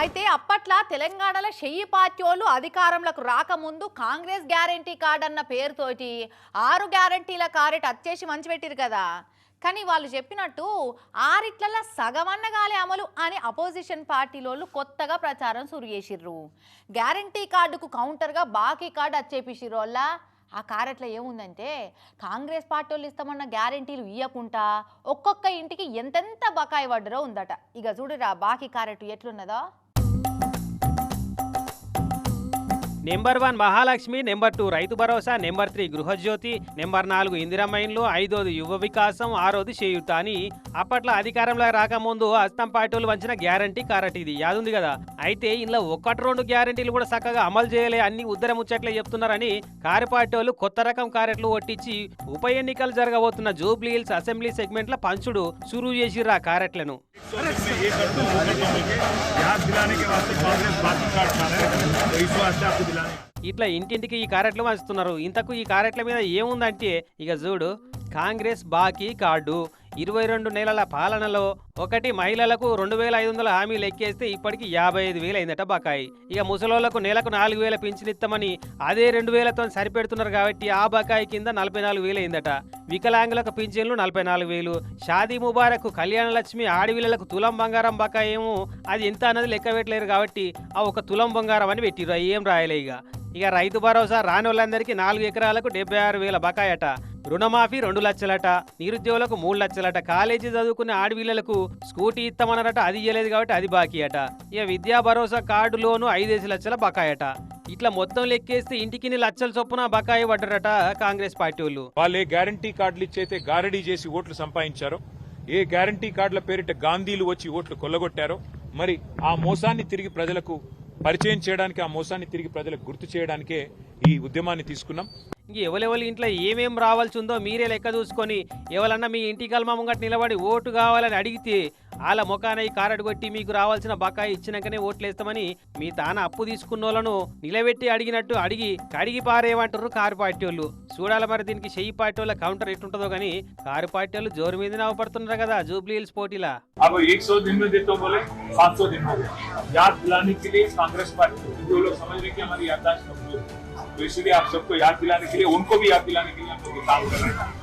అయితే అప్పట్లో తెలంగాణలో షెయ్యి పార్టీలు అధికారంలోకి రాకముందు కాంగ్రెస్ గ్యారంటీ కార్డ్ అన్న పేరుతోటి ఆరు గ్యారంటీల కారెట్ వచ్చేసి మంచి పెట్టిరు కదా. కానీ వాళ్ళు చెప్పినట్టు ఆరిట్లలో సగమన్నగాలే అమలు అని అపోజిషన్ పార్టీలోళ్ళు కొత్తగా ప్రచారం సురు చేసిర్రు. గ్యారంటీ కార్డుకు కౌంటర్గా బాకీ కార్డు వచ్చేపిసిర్రు వల్ల ఆ కారెట్లో ఏముందంటే కాంగ్రెస్ పార్టీ వాళ్ళు ఇస్తామన్న గ్యారంటీలు ఇవ్వకుండా ఒక్కొక్క ఇంటికి ఎంతెంత బకాయి పడ్డరో ఉందట. ఇక చూడురా బాకీ caret ఎట్లున్నదో. Number one Mahalakshmi number two Rythu Bharosa number three Gruhajyothi number నాలుగు ఇందిరమైన్లు ఐదోది యువ వికాసం ఆరోది చేయుత అని అప్పట్లో అధికారంలో రాకముందు అస్తం పార్టీలు వంచిన గ్యారంటీ కారట్ ఇది. యాదుంది కదా. అయితే ఇందులో ఒకటి రెండు గ్యారంటీలు కూడా చక్కగా అమలు చేయలే అన్ని ఉద్దర ముచ్చట్లే చెప్తున్నారని కారు పార్టీ వాళ్ళు కొత్త రకం కారెట్లు ఒట్టించి ఉప ఎన్నికలు జరగబోతున్న జూబ్లీ హిల్స్ అసెంబ్లీ సెగ్మెంట్ల పంచుడు సురువు చేసిర్రు ఆ కారెట్లను. में ये कर दो वो कर दो मुझे याद दिलाने के वास्ते कांग्रेस बाकी कार्ड खा रहे हैं तो इस वास्ते आपको दिलाने ఇట్లా ఇంటింటికి ఈ కారెట్లు పంచుతున్నారు ఇంతకు ఈ కారెట్ల మీద ఏముందంటే ఇక చూడు కాంగ్రెస్ బాకీ కార్డు. ఇరవై రెండు నెలల పాలనలో ఒకటి మహిళలకు రెండు వేల ఐదు వందల హామీలు ఎక్కేస్తే ఇప్పటికి యాభై ఐదు వేలు అయిందట బకాయి. ఇక ముసలోళ్ళకు నెలకు నాలుగు వేల పింఛనిస్తామని అదే రెండు వేలతో సరిపెడుతున్నారు కాబట్టి ఆ బకాయి కింద నలభై నాలుగు వేలు అయిందట. వికలాంగులకు పింఛన్లు నలభై నాలుగు వేలు. షాదీ ముబారక్ కళ్యాణ లక్ష్మి ఆడవిళ్ళలకు తులం బంగారం బకాయి ఏమో. అది ఎంత అన్నది లెక్క పెట్టలేరు కాబట్టి ఆ ఒక తులం బంగారం అని పెట్టిర్రు. ఏం రాయలే ఇక. ఇక రైతు భరోసా రాని వాళ్ళందరికీ నాలుగు ఎకరాలకు డెబ్బై ఆరు వేల బకాయట. రుణమాఫీ రెండు లక్షలట నిరుద్యోగులకు మూడు లక్షలట కాలేజీ చదువుకునే ఆడపిల్లలకు స్కూటీ ఇస్తామన్నారట అది ఇయ్యలేదు కాబట్టి అది బాకీ అట ఇక విద్యా భరోసా కార్డు లోను ఐదేసి లక్షల బకాయట. ఇట్లా మొత్తం లెక్కేస్తే ఇంటికి లక్షల చొప్పున బకాయి పడ్డారట కాంగ్రెస్ పార్టీ వాళ్ళు. వాళ్ళే గ్యారంటీ కార్డులు ఇచ్చైతే గారడీ చేసి ఓట్లు సంపాదించారు ఏ గ్యారంటీ కార్డుల పేరిట గాంధీలు వచ్చి ఓట్లు కొల్లగొట్టారో మరి ఆ మోసాన్ని తిరిగి ప్రజలకు పరిచయం చేయడానికి ఆ మోసాన్ని తిరిగి ప్రజలకు గుర్తు చేయడానికే ఈ ఉద్యమాన్ని తీసుకున్నాం. ఇంక ఎవరెవరి ఇంట్లో ఏమేం రావాల్సి ఉందో మీరే లెక్క చూసుకొని ఎవరన్నా మీ ఇంటి కల్మ ముంగట నిలబడి ఓటు కావాలని అడిగితే వాళ్ళ ముఖాన ఈ కారడు కొట్టి మీకు రావాల్సిన బకాయి ఇచ్చినాకనే ఓట్లేస్తామని మీ తాన అప్పు తీసుకున్న వాళ్ళను నిలబెట్టి అడిగినట్టు అడిగి కడిగి పారేయమంటారు కారు పార్టీ వాళ్ళు చూడాలి మరి దీనికి చెయ్యి పార్టీ వాళ్ళ కౌంటర్ ఎట్టుంటుందో కానీ కారు పార్టీ వాళ్ళు జోరు మీద నవ్వపడుతున్నారు కదా జూబ్లీ హిల్స్ పోటీలా अब 100 दिन में देते हो बोले 700 दिन हो गया याद दिलाने के लिए कांग्रेस पार्टी क्योंकि वो लोग समझ रहे हैं कि हमारी याददाश्त कमजोर है तो इसलिए आप सबको याद दिलाने के लिए उनको भी याद दिलाने के लिए हम लोग ये काम कर रहे हैं